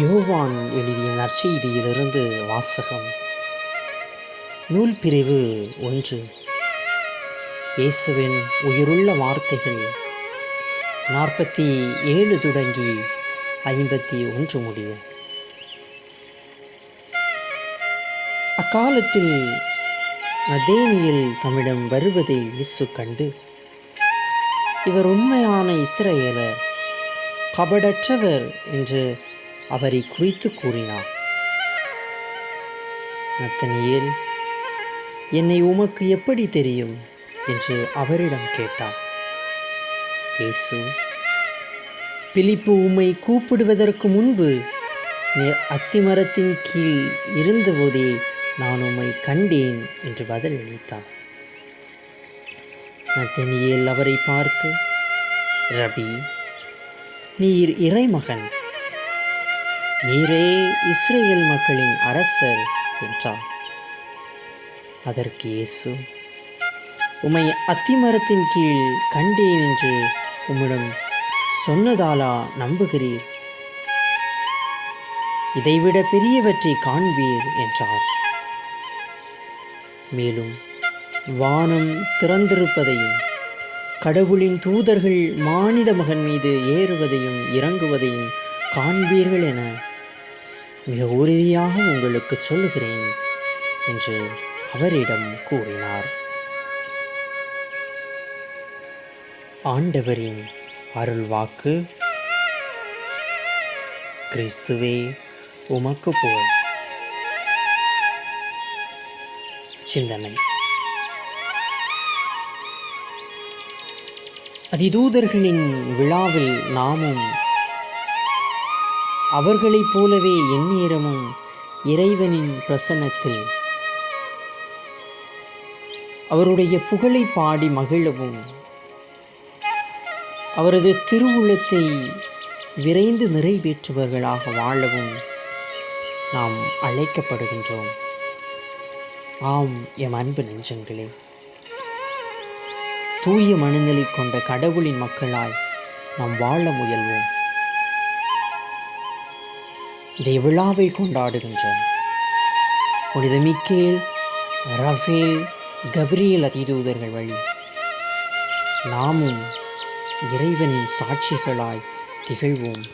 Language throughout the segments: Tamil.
யோவான் எழுதிய நற்செய்தியிலிருந்து வாசகம். நூல் பிரிவு ஒன்று. இயேசுவின் உயிருள்ள வார்த்தைகள். நாற்பத்தி ஏழு தொடங்கி ஐம்பத்தி ஒன்று முடிய அக்காலத்தில் நதேனியல் தம்மிடம் வருவதை இயேசு கண்டு இவர் உண்மையான இஸ்ரேலர் கபடற்றவர் என்று அவரை குறித்து கூறினார். நத்தனியேல் என்னை உமக்கு எப்படி தெரியும்? என்று அவரிடம் கேட்டார் இயேசு பிலிப்பு உம்மை கூப்பிடுவதற்கு முன்பு நீர் அத்திமரத்தின் கீழ் இருந்தபோதே நான் உம்மை கண்டேன் என்று பதில் அளித்தார் நத்தனியேல் அவரை பார்த்து ரவி நீர் இறைமகன் நீரே இஸ்ரேல் மக்களின் அரசர் என்றார். அதற்கு இயேசு உம்மை அத்திமரத்தின் கீழ் கண்டேன் என்று உம்மிடம் சொன்னதாலா நம்புகிறீர்? இதைவிட பெரியவற்றை காண்பீர் என்றார். மேலும் வானம் திறந்திருப்பதையும் கடவுளின் தூதர்கள் மானிட மகன் மீது ஏறுவதையும் இறங்குவதையும் காண்பீர்கள் என மிக உறுதியாக உங்களுக்கு சொல்லுகிறேன் என்று அவரிடம் கூறினார். ஆண்டவரின் அருள் வாக்கு. கிறிஸ்துவே உமக்கு போல். சிந்தனை. அதிதூதர்களின் விழாவில் நாமும் அவர்களைப் போலவே எந்நேரமும் இறைவனின் பிரசன்னத்தில். அவருடைய புகழை பாடி மகிழவும். அவரது திருவுள்ளத்தை விரைந்து நிறைவேற்றுபவர்களாக வாழவும் நாம் அழைக்கப்படுகின்றோம். ஆம் எம் அன்பு நெஞ்சங்களே. தூய மனநிலை கொண்ட கடவுளின் மக்களாய் நாம் வாழ முயல்வோம். இதை விழாவை கொண்டாடுகின்றோம். புனித மிக்கேல் ரஃபேல் கபிரியல் அதிதூதர்கள் வழி. நாமும் இறைவனின் சாட்சிகளாய் திகழ்வோம்.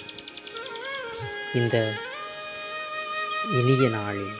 இந்த இனிய நாளில்.